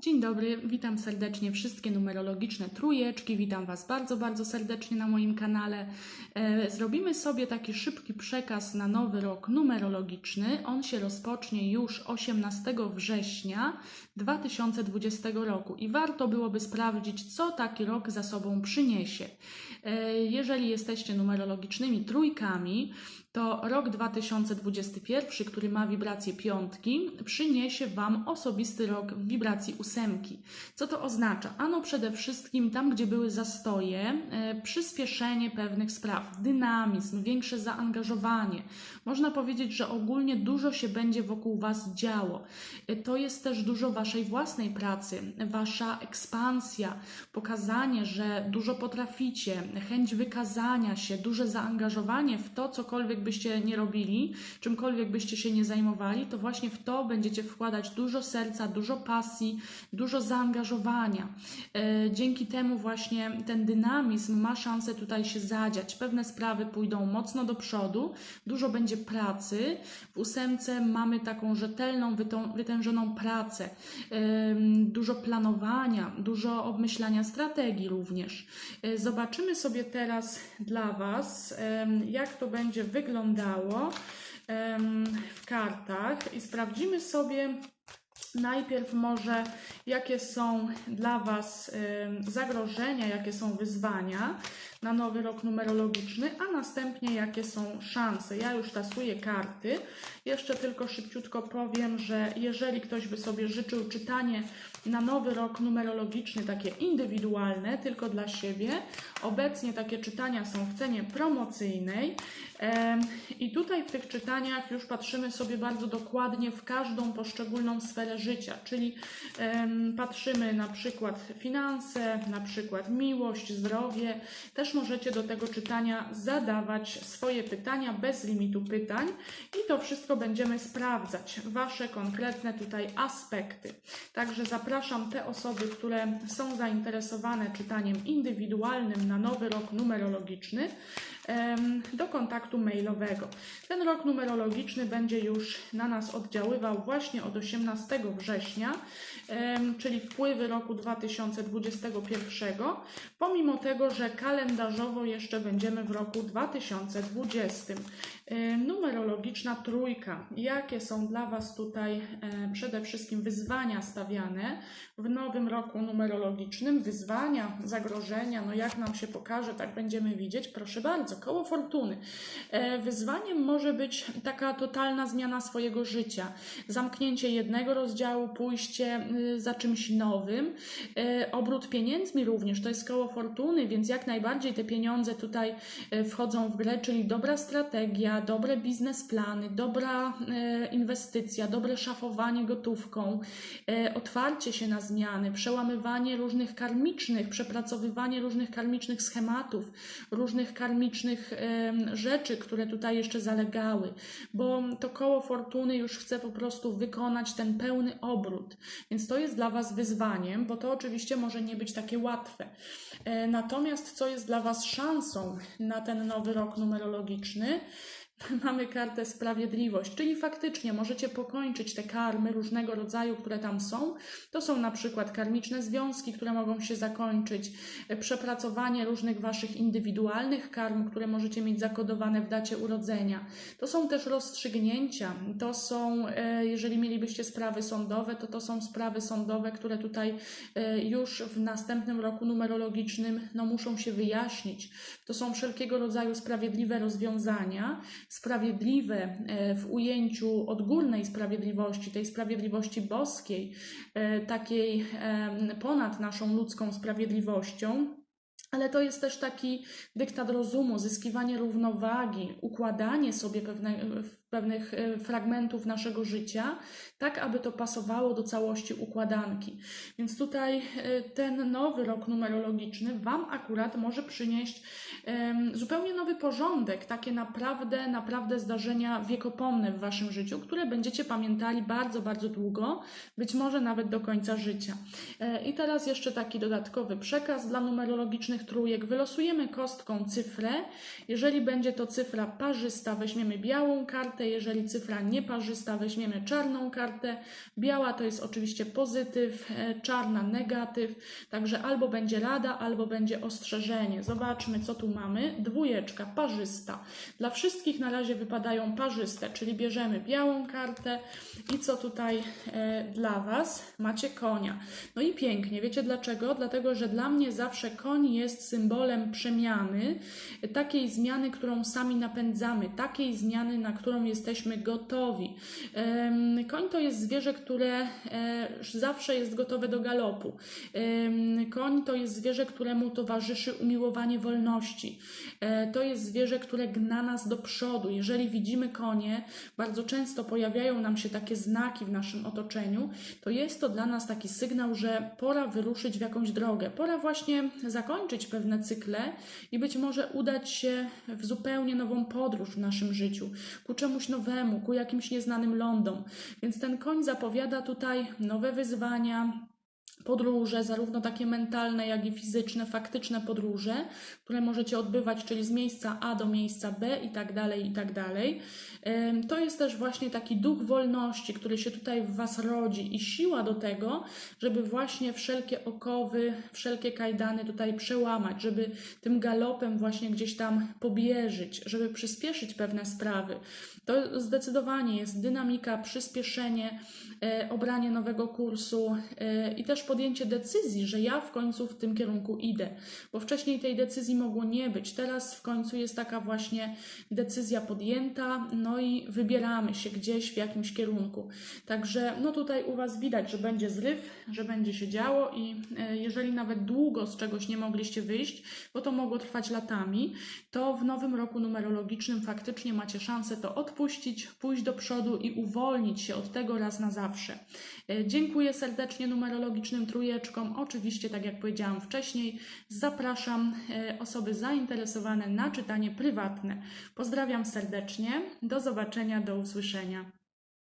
Dzień dobry, witam serdecznie wszystkie numerologiczne trójeczki. Witam Was bardzo, bardzo serdecznie na moim kanale. E, Zrobimy sobie taki szybki przekaz na nowy rok numerologiczny. On się rozpocznie już 18 września 2020 roku i warto byłoby sprawdzić, co taki rok za sobą przyniesie. E, Jeżeli jesteście numerologicznymi trójkami, to rok 2021, który ma wibrację piątki, przyniesie Wam osobisty rok wibracji ósemki. Co to oznacza? Ano przede wszystkim tam, gdzie były zastoje, e, przyspieszenie pewnych spraw, dynamizm, większe zaangażowanie. Można powiedzieć, że ogólnie dużo się będzie wokół Was działo. E, To jest też dużo Waszej własnej pracy, Wasza ekspansja, pokazanie, że dużo potraficie, chęć wykazania się, duże zaangażowanie w to, cokolwiek byście nie robili, czymkolwiek byście się nie zajmowali, to właśnie w to będziecie wkładać dużo serca, dużo pasji, dużo zaangażowania. E, Dzięki temu właśnie ten dynamizm ma szansę tutaj się zadziać. Pewne sprawy pójdą mocno do przodu, dużo będzie pracy. W ósemce mamy taką rzetelną, wytężoną pracę, Ym, dużo planowania, dużo obmyślania strategii również. E, Zobaczymy sobie teraz dla Was, jak to będzie wyglądało em, w kartach i sprawdzimy sobie najpierw może, jakie są dla Was zagrożenia, jakie są wyzwania na nowy rok numerologiczny, a następnie jakie są szanse. Ja już tasuję karty. Jeszcze tylko szybciutko powiem, że jeżeli ktoś by sobie życzył czytanie na nowy rok numerologiczny, takie indywidualne, tylko dla siebie, obecnie takie czytania są w cenie promocyjnej. I tutaj w tych czytaniach już patrzymy sobie bardzo dokładnie w każdą poszczególną sferę życia, czyli patrzymy na przykład finanse, na przykład miłość, zdrowie. Też możecie do tego czytania zadawać swoje pytania bez limitu pytań i to wszystko będziemy sprawdzać, Wasze konkretne tutaj aspekty. Także zapraszam te osoby, które są zainteresowane czytaniem indywidualnym na nowy rok numerologiczny do kontaktu mailowego. Ten rok numerologiczny będzie już na nas oddziaływał właśnie od 18 września, czyli wpływy roku 2021, pomimo tego, że kalendarzowo jeszcze będziemy w roku 2020. Em, Numerologiczna trójka. Jakie są dla Was tutaj e, przede wszystkim wyzwania stawiane w nowym roku numerologicznym? Wyzwania, zagrożenia, no jak nam się pokaże, tak będziemy widzieć. Proszę bardzo, koło fortuny. E, Wyzwaniem może być taka totalna zmiana swojego życia, zamknięcie jednego rozdziału, pójście y, za czymś nowym, E, obrót pieniędzmi również, to jest koło fortuny, więc jak najbardziej te pieniądze tutaj wchodzą w grę, czyli dobra strategia, dobre biznesplany, dobra e, inwestycja, dobre szafowanie gotówką, e, otwarcie się na zmiany, przełamywanie różnych karmicznych, przepracowywanie różnych karmicznych schematów, różnych karmicznych em, rzeczy, które tutaj jeszcze zalegały, bo to koło fortuny już chce po prostu wykonać ten pełny obrót. Więc to jest dla Was wyzwaniem, bo to oczywiście może nie być takie łatwe. E, Natomiast co jest dla Was szansą na ten nowy rok numerologiczny? Mamy kartę sprawiedliwość, czyli faktycznie możecie pokończyć te karmy różnego rodzaju, które tam są. To są na przykład karmiczne związki, które mogą się zakończyć, e, przepracowanie różnych waszych indywidualnych karm, które możecie mieć zakodowane w dacie urodzenia. To są też rozstrzygnięcia, to są, e, jeżeli mielibyście sprawy sądowe, to to są sprawy sądowe, które tutaj e, już w następnym roku numerologicznym no, muszą się wyjaśnić. To są wszelkiego rodzaju sprawiedliwe rozwiązania, sprawiedliwe e, w ujęciu odgórnej sprawiedliwości, tej sprawiedliwości boskiej, e, takiej ponad naszą ludzką sprawiedliwością. Ale to jest też taki dyktat rozumu, zyskiwanie równowagi, układanie sobie pewne, pewnych e, fragmentów naszego życia, tak aby to pasowało do całości układanki. Więc tutaj e, ten nowy rok numerologiczny Wam akurat może przynieść zupełnie nowy porządek, takie naprawdę, naprawdę zdarzenia wiekopomne w Waszym życiu, które będziecie pamiętali bardzo, bardzo długo, być może nawet do końca życia. E, I teraz jeszcze taki dodatkowy przekaz dla numerologicznych numerologicznych trójek wylosujemy kostką cyfrę. Jeżeli będzie to cyfra parzysta, weźmiemy białą kartę. Jeżeli cyfra nieparzysta, weźmiemy czarną kartę. Biała to jest oczywiście pozytyw, e, czarna negatyw. Także albo będzie rada, albo będzie ostrzeżenie. Zobaczmy, co tu mamy. Dwójeczka, parzysta. Dla wszystkich na razie wypadają parzyste, czyli bierzemy białą kartę i co tutaj e, dla Was? Macie konia. No i pięknie. Wiecie dlaczego? Dlatego, że dla mnie zawsze koń jest symbolem przemiany, takiej zmiany, którą sami napędzamy, takiej zmiany, na którą jesteśmy gotowi. Koń to jest zwierzę, które e, zawsze jest gotowe do galopu. Koń to jest zwierzę, któremu towarzyszy umiłowanie wolności. E, To jest zwierzę, które gna nas do przodu. Jeżeli widzimy konie, bardzo często pojawiają nam się takie znaki w naszym otoczeniu, to jest to dla nas taki sygnał, że pora wyruszyć w jakąś drogę. Pora właśnie zakończyć pewne cykle i być może udać się w zupełnie nową podróż w naszym życiu, ku czemuś nowemu, ku jakimś nieznanym lądom. Więc ten koń zapowiada tutaj nowe wyzwania, podróże, zarówno takie mentalne, jak i fizyczne, faktyczne podróże, które możecie odbywać, czyli z miejsca A do miejsca B i tak dalej, i tak dalej. To jest też właśnie taki duch wolności, który się tutaj w Was rodzi i siła do tego, żeby właśnie wszelkie okowy, wszelkie kajdany tutaj przełamać, żeby tym galopem właśnie gdzieś tam pobierzyć, żeby przyspieszyć pewne sprawy. To zdecydowanie jest dynamika, przyspieszenie, e, obranie nowego kursu e, i też podjęcie decyzji, że ja w końcu w tym kierunku idę, bo wcześniej tej decyzji mogło nie być. Teraz w końcu jest taka właśnie decyzja podjęta, no i wybieramy się gdzieś w jakimś kierunku. Także no tutaj u Was widać, że będzie zryw, że będzie się działo i e, jeżeli nawet długo z czegoś nie mogliście wyjść, bo to mogło trwać latami, to w nowym roku numerologicznym faktycznie macie szansę to odpuścić, pójść do przodu i uwolnić się od tego raz na zawsze. E, Dziękuję serdecznie numerologicznym trójeczkom. Oczywiście, tak jak powiedziałam wcześniej, zapraszam e, osoby zainteresowane na czytanie prywatne. Pozdrawiam serdecznie. Do zobaczenia, do usłyszenia.